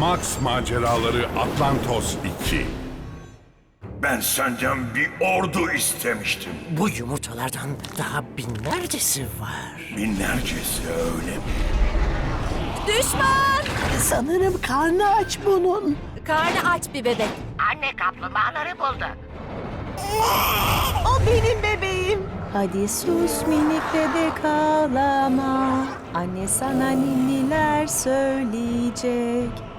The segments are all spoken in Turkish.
Max Maceraları Atlantos 2 Ben senden bir ordu istemiştim. Bu yumurtalardan daha binlercesi var. Binlercesi öyle mi? Düşman! Sanırım karnı aç bunun. Karnı aç bir bebek. Anne kaplumbağaları bulduk. O benim bebeğim. Hadi sus minik bebek ağlama. Anne sana ninniler söyleyecek.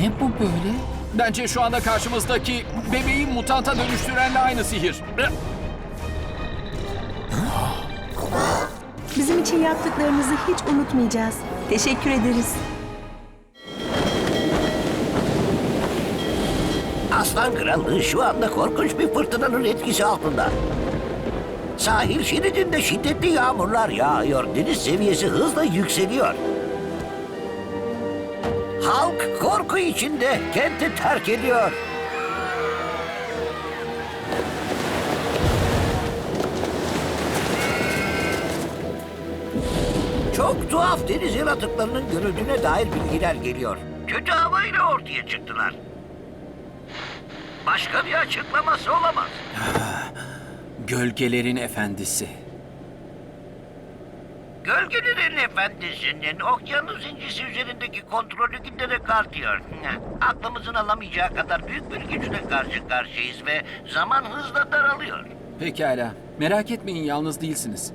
Ne bu böyle? Bence şu anda karşımızdaki bebeği mutanta dönüştürenle aynı sihir. Bizim için yaptıklarınızı hiç unutmayacağız. Teşekkür ederiz. Aslan Krallığı şu anda korkunç bir fırtınanın etkisi altında. Sahil şeridinde şiddetli yağmurlar yağıyor. Deniz seviyesi hızla yükseliyor. Halk korku içinde kenti terk ediyor. Çok tuhaf deniz yaratıklarının görüldüğüne dair bilgiler geliyor. Kötü havayla ortaya çıktılar. Başka bir açıklaması olamaz. Gölgelerin efendisi. Gölgelerin efendisinin okyanus incisi üzerindeki kontrolü giderek artıyor. Aklımızın alamayacağı kadar büyük bir güçle karşı karşıyayız ve zaman hızla daralıyor. Pekala. Merak etmeyin yalnız değilsiniz.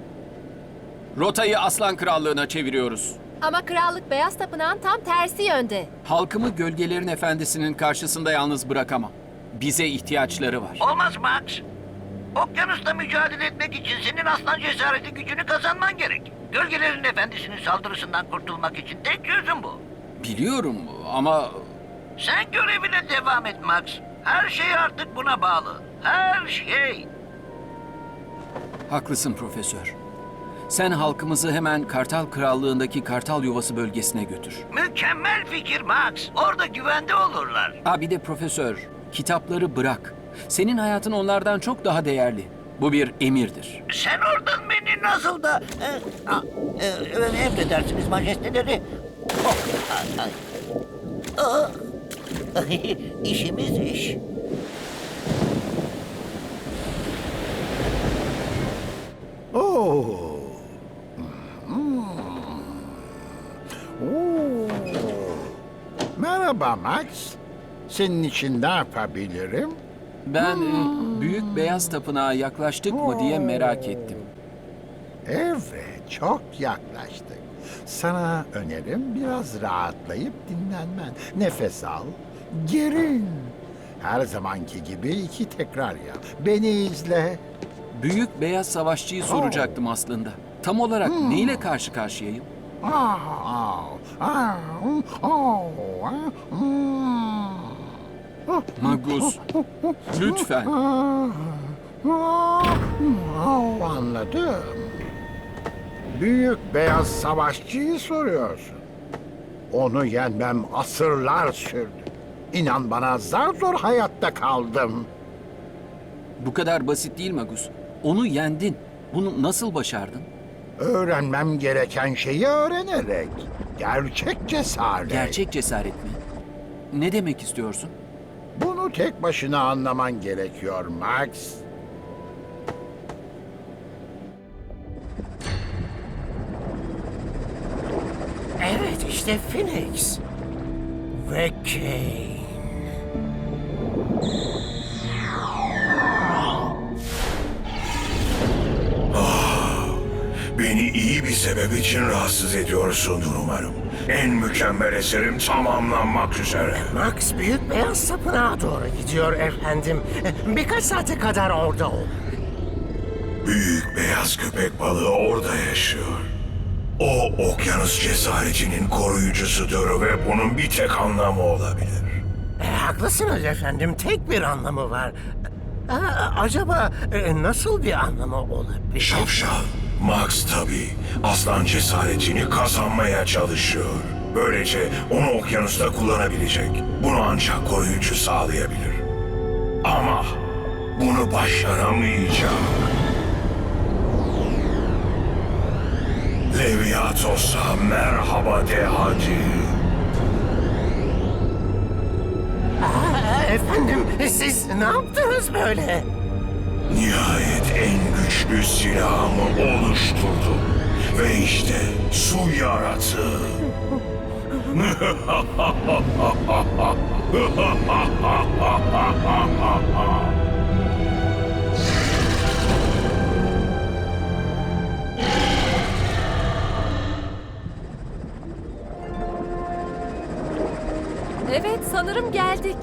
Rotayı Aslan Krallığı'na çeviriyoruz. Ama krallık beyaz tapınağın tam tersi yönde. Halkımı gölgelerin efendisinin karşısında yalnız bırakamam. Bize ihtiyaçları var. Olmaz Max. Okyanusta mücadele etmek için senin aslan cesareti gücünü kazanman gerek. Gölgelerin efendisinin saldırısından kurtulmak için tek çözüm bu. Biliyorum ama Sen görevine devam et Max. Her şey artık buna bağlı. Her şey. haklısın profesör. Sen halkımızı hemen Kartal Krallığı'ndaki Kartal Yuvası bölgesine götür. Mükemmel fikir Max. Orada güvende olurlar. Ha bir de profesör, kitapları bırak. Senin hayatın onlardan çok daha değerli. Bu bir emirdir. Sen oradan beni nasıl da... E, a, e, emredersiniz majesteleri. Oh. Ah. İşimiz iş. Oo. Hmm. Oo. Merhaba Max. Senin için ne yapabilirim? Ben e, Büyük Beyaz Tapınağa yaklaştık mı diye merak ettim. Evet, çok yaklaştık. Sana önerim biraz rahatlayıp dinlenmen. Nefes al, gerin. Her zamanki gibi iki tekrar yap. Beni izle. Büyük Beyaz Savaşçı'yı soracaktım aslında. Tam olarak neyle karşı karşıyayım? Magus, lütfen. Anladım. Büyük beyaz savaşçıyı soruyorsun. Onu yenmem asırlar sürdü. İnan bana zar zor hayatta kaldım. Bu kadar basit değil Magus. Onu yendin. Bunu nasıl başardın? Öğrenmem gereken şeyi öğrenerek. Gerçek cesaret. Gerçek cesaret mi? Ne demek istiyorsun? Bunu tek başına anlaman gerekiyor Max. İşte Phoenix. Ve Kane. Beni iyi bir sebep için rahatsız ediyorsundur umarım. En mükemmel eserim tamamlanmak üzere. Max Büyük Beyaz Tapınağa doğru gidiyor efendim. Birkaç saate kadar orada ol. Büyük beyaz köpek balığı orada yaşıyor. O okyanus cesaretinin koruyucusudur ve bunun bir tek anlamı olabilir. E, haklısınız efendim. Tek bir anlamı var. Aa, acaba e, nasıl bir anlamı olabilir? Şapşal, Max tabii aslan cesaretini kazanmaya çalışıyor. Böylece onu okyanusta kullanabilecek. Bunu ancak koruyucu sağlayabilir. Ama bunu başaramayacak. Leviatos'a merhaba de hadi. Aa, efendim siz ne yaptınız böyle? Nihayet en güçlü silahımı oluşturdum. Ve işte su yaratığı. Evet sanırım geldik.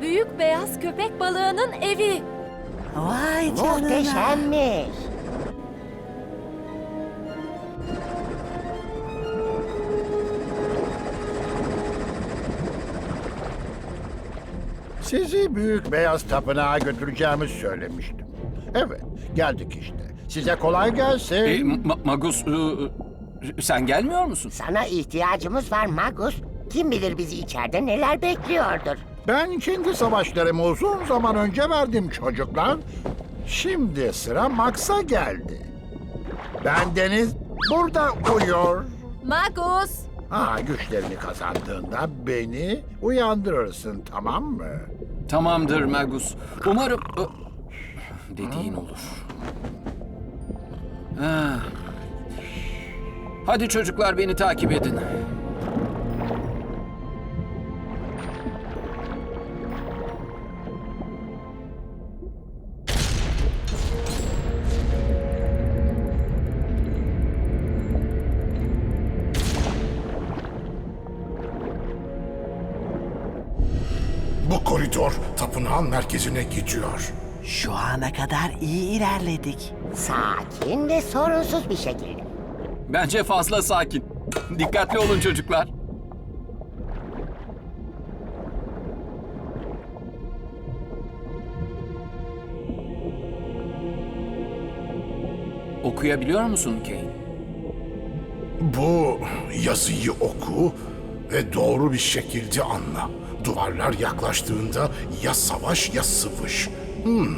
Büyük beyaz köpek balığının evi. Vay canına. Muhteşemmiş. Sizi büyük beyaz tapınağa götüreceğimi söylemiştim. Evet, geldik işte. Size kolay gelsin. E, Ma- Magus, e, e, sen gelmiyor musun? Sana ihtiyacımız var Magus. Kim bilir bizi içeride neler bekliyordur. Ben kendi savaşlarımı uzun zaman önce verdim çocuklar. Şimdi sıra Max'a geldi. Ben Deniz burada uyuyor. Magus. Ha güçlerini kazandığında beni uyandırırsın tamam mı? Tamamdır Magus. Umarım... Dediğin olur. Ah. Hadi çocuklar beni takip edin. Tapınağın merkezine gidiyor. Şu ana kadar iyi ilerledik. Sakin ve sorunsuz bir şekilde. Bence fazla sakin. Dikkatli olun çocuklar. Okuyabiliyor musun Kane? Bu yazıyı oku ve doğru bir şekilde anla. Duvarlar yaklaştığında ya savaş ya sıvış. Hmm.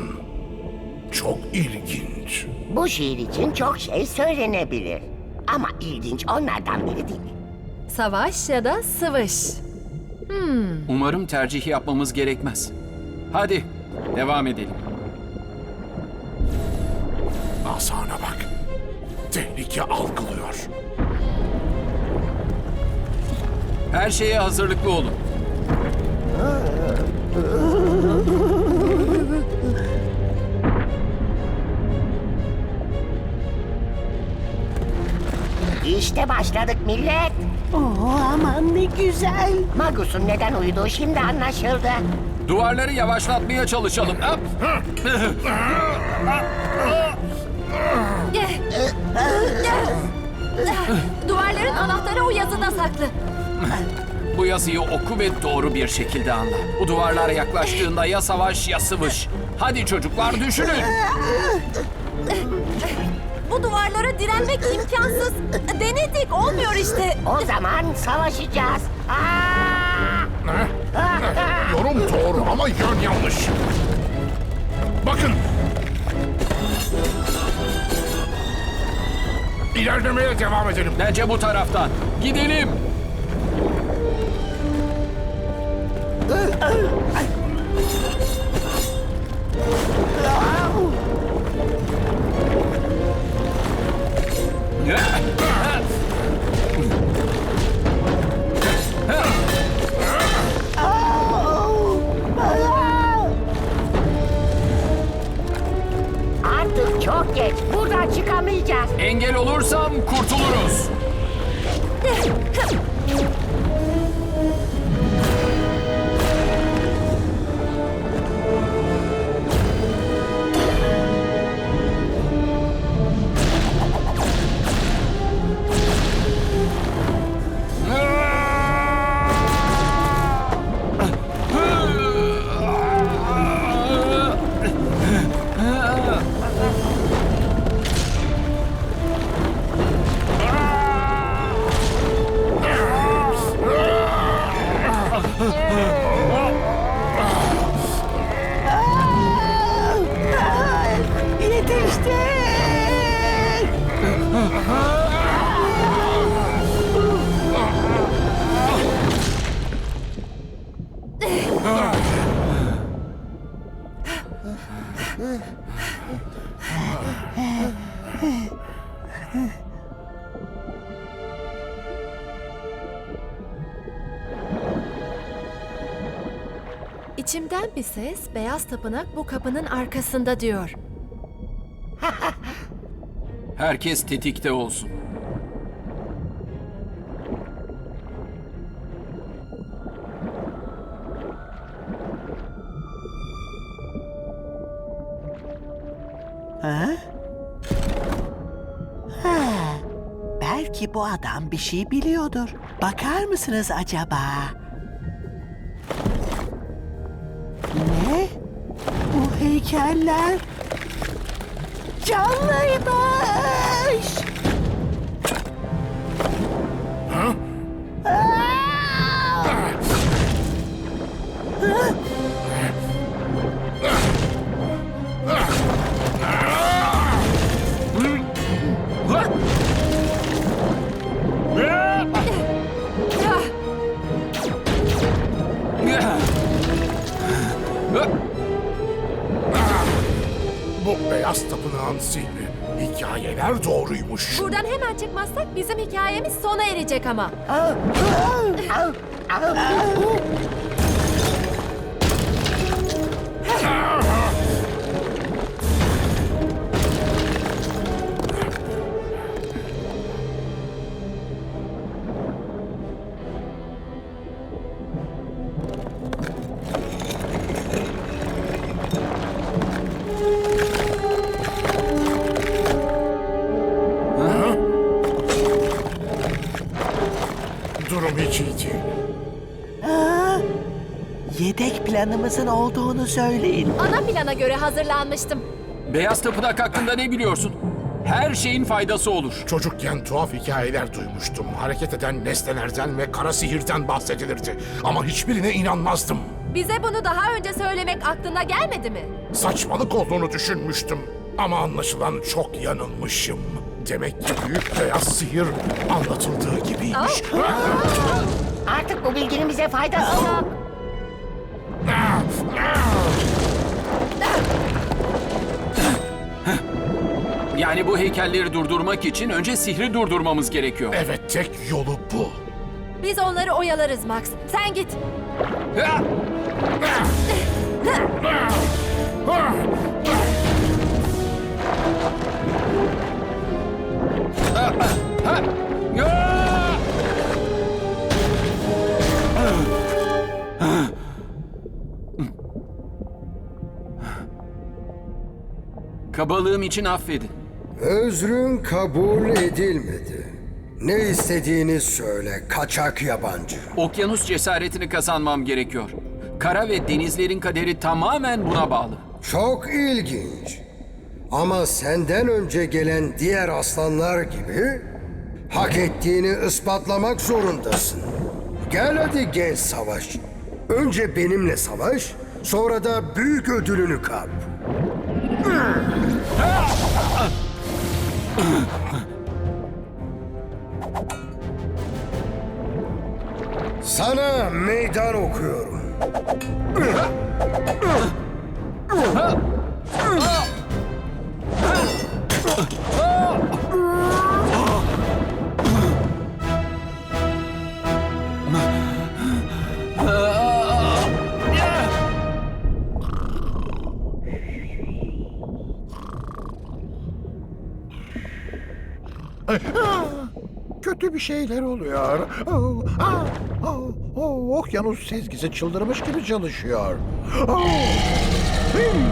Çok ilginç. Bu şiir için çok şey söylenebilir. Ama ilginç onlardan biri değil. Savaş ya da sıvış. Umarım tercih yapmamız gerekmez. Hadi devam edelim. Asana bak. Tehlike algılıyor. Her şeye hazırlıklı olun. İşte başladık millet. Oo, aman ne güzel. Magus'un neden uyuduğu şimdi anlaşıldı. Duvarları yavaşlatmaya çalışalım. Hop. Duvarların anahtarı o yazıda saklı. Bu yazıyı oku ve doğru bir şekilde anla. Bu duvarlara yaklaştığında ya savaş ya sıvış. Hadi çocuklar düşünün. Bu duvarlara direnmek imkansız. Denedik olmuyor işte. O zaman savaşacağız. Aa! Yorum doğru ama yön yanlış. Bakın. İlerlemeye devam edelim. Bence bu taraftan. Gidelim. Artık çok geç. Buradan çıkamayacağız. Engel olursam kurtuluruz. bir ses beyaz tapınak bu kapının arkasında diyor. Herkes tetikte olsun. Ha? Ha. Belki bu adam bir şey biliyordur. Bakar mısınız acaba? Heykeller canlıymış. Hikayeler doğruymuş. Buradan hemen çıkmazsak bizim hikayemiz sona erecek ama. Planımızın olduğunu söyleyin. Ana plana göre hazırlanmıştım. Beyaz Tapınak hakkında ne biliyorsun? Her şeyin faydası olur. Çocukken tuhaf hikayeler duymuştum. Hareket eden nesnelerden ve kara sihirden bahsedilirdi. Ama hiçbirine inanmazdım. Bize bunu daha önce söylemek aklına gelmedi mi? Saçmalık olduğunu düşünmüştüm. Ama anlaşılan çok yanılmışım. Demek ki büyük beyaz sihir anlatıldığı gibiymiş. Artık bu bilginin bize faydası yok. Yani bu heykelleri durdurmak için önce sihri durdurmamız gerekiyor. Evet tek yolu bu. Biz onları oyalarız Max. Sen git. Ha! Kabalığım için affedin. Özrün kabul edilmedi. Ne istediğini söyle kaçak yabancı. Okyanus cesaretini kazanmam gerekiyor. Kara ve denizlerin kaderi tamamen buna bağlı. Çok ilginç. Ama senden önce gelen diğer aslanlar gibi hak ettiğini ispatlamak zorundasın. Gel hadi genç savaş. Önce benimle savaş, sonra da büyük ödülünü kap. Sana meydan okuyorum. Şeyler oluyor. Oh, ah, oh, oh, okyanus sezgisi çıldırmış gibi çalışıyor. Oh, hmm.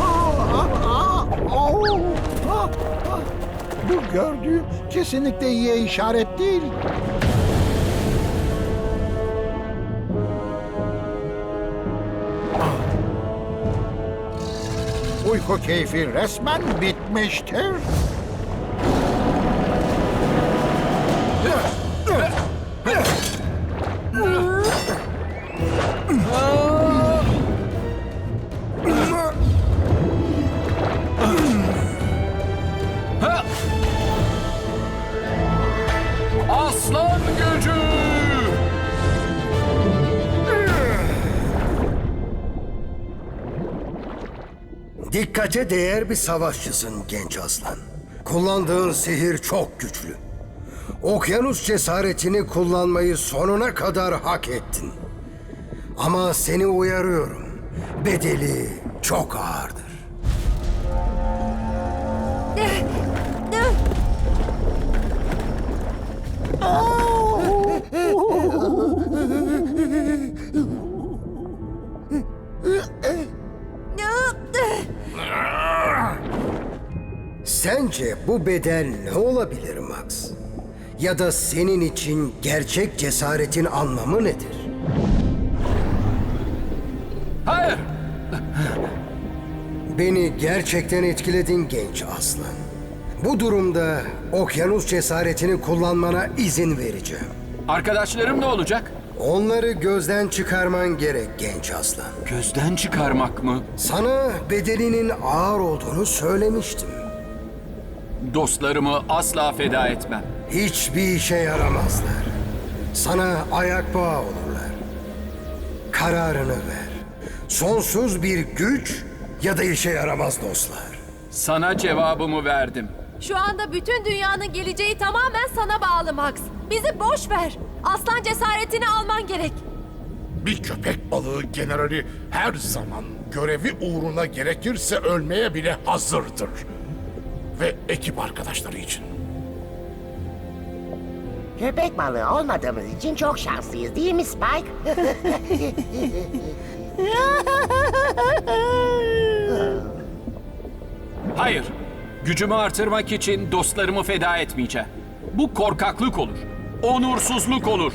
Ah, ah, ah, oh, ah, ah. Bu gördüğüm kesinlikle iyiye işaret değil. Uyku keyfi resmen bitmiştir. Aslan gücü! Dikkate değer bir savaşçısın genç aslan. Kullandığın sihir çok güçlü. Okyanus cesaretini kullanmayı sonuna kadar hak ettin. Ama seni uyarıyorum. Bedeli çok ağırdır. Sence bu bedel ne olabilir Max? Ya da senin için gerçek cesaretin anlamı nedir? Hayır. Beni gerçekten etkiledin genç aslan. Bu durumda okyanus cesaretini kullanmana izin vereceğim. Arkadaşlarım ne olacak? Onları gözden çıkarman gerek genç aslan. Gözden çıkarmak mı? Sana bedelinin ağır olduğunu söylemiştim. Dostlarımı asla feda etmem. Hiçbir işe yaramazlar. Sana ayak bağı olurlar. Kararını ver. Sonsuz bir güç ya da işe yaramaz dostlar. Sana cevabımı verdim. Şu anda bütün dünyanın geleceği tamamen sana bağlı Max. Bizi boş ver. Aslan cesaretini alman gerek. Bir köpek balığı generali her zaman görevi uğruna gerekirse ölmeye bile hazırdır. Ve ekip arkadaşları için. Köpek balığı olmadığımız için çok şanslıyız değil mi Spike? Hayır. Gücümü artırmak için dostlarımı feda etmeyeceğim. Bu korkaklık olur. Onursuzluk olur.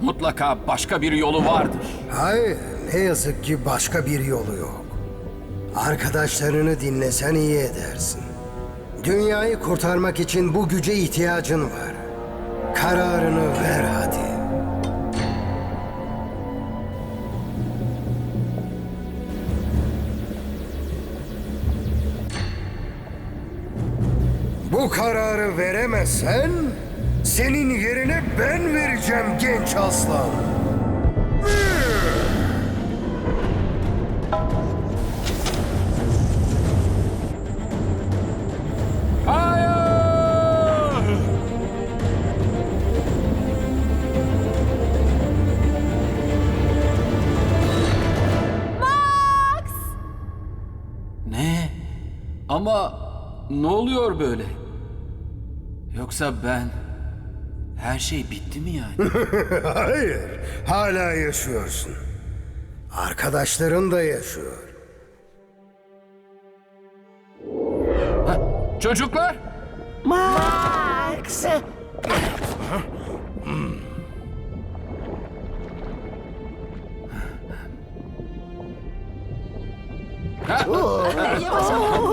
Mutlaka başka bir yolu vardır. Hayır, ne yazık ki başka bir yolu yok. Arkadaşlarını dinlesen iyi edersin. Dünyayı kurtarmak için bu güce ihtiyacın var. Kararını ver hadi. Bu kararı veremezsen senin yerine ben vereceğim genç aslan. Ama ne oluyor böyle? Yoksa ben... Her şey bitti mi yani? Hayır, hala yaşıyorsun. Arkadaşların da yaşıyor. Çocuklar! Max!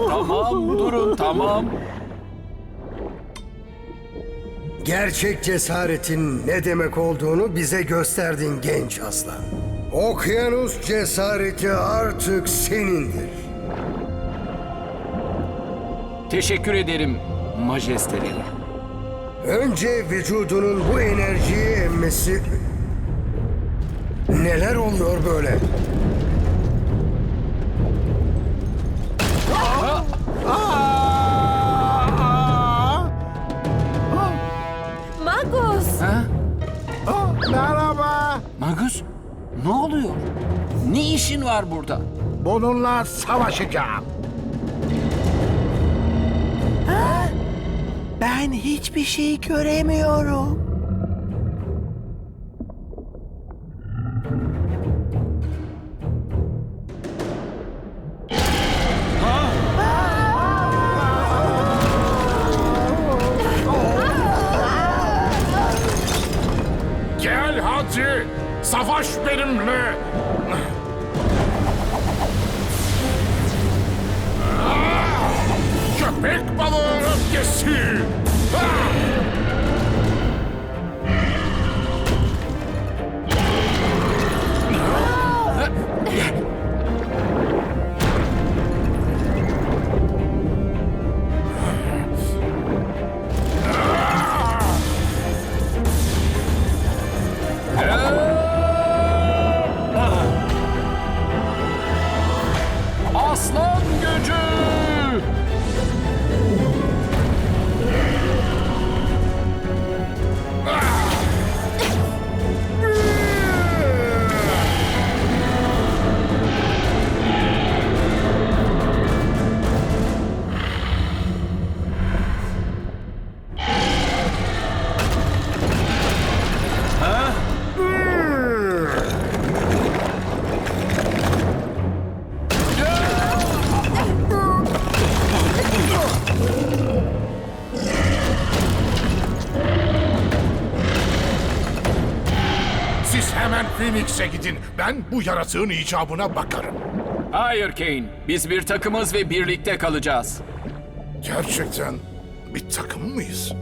Tamam durun tamam. Gerçek cesaretin ne demek olduğunu bize gösterdin genç aslan. Okyanus cesareti artık senindir. Teşekkür ederim majesteleri. Önce vücudunun bu enerjiyi emmesi... Neler oluyor böyle? Magus! Ha? Merhaba. Magus ne oluyor? Ne işin var burada? Bununla savaşacağım. Ben hiçbir şey göremiyorum. Savaş benimle. Aslan gücü! Ben bu yaratığın icabına bakarım. Hayır Kane. Biz bir takımız ve birlikte kalacağız. Gerçekten bir takım mıyız?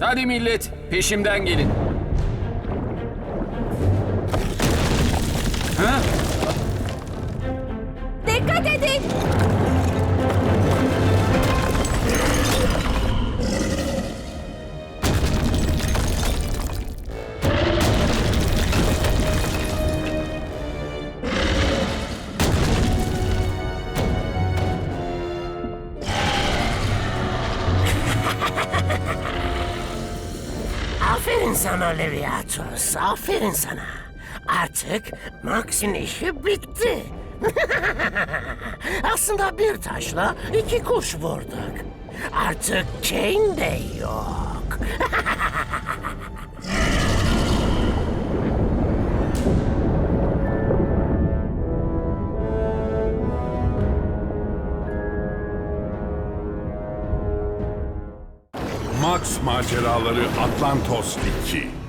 Hadi millet peşimden gelin. Ha? Dikkat edin. Aferin sana Leviatus, aferin sana. Artık Max'in işi bitti. Aslında bir taşla iki kuş vurduk. Artık Kane de yok. Max Maceraları Atlantos 2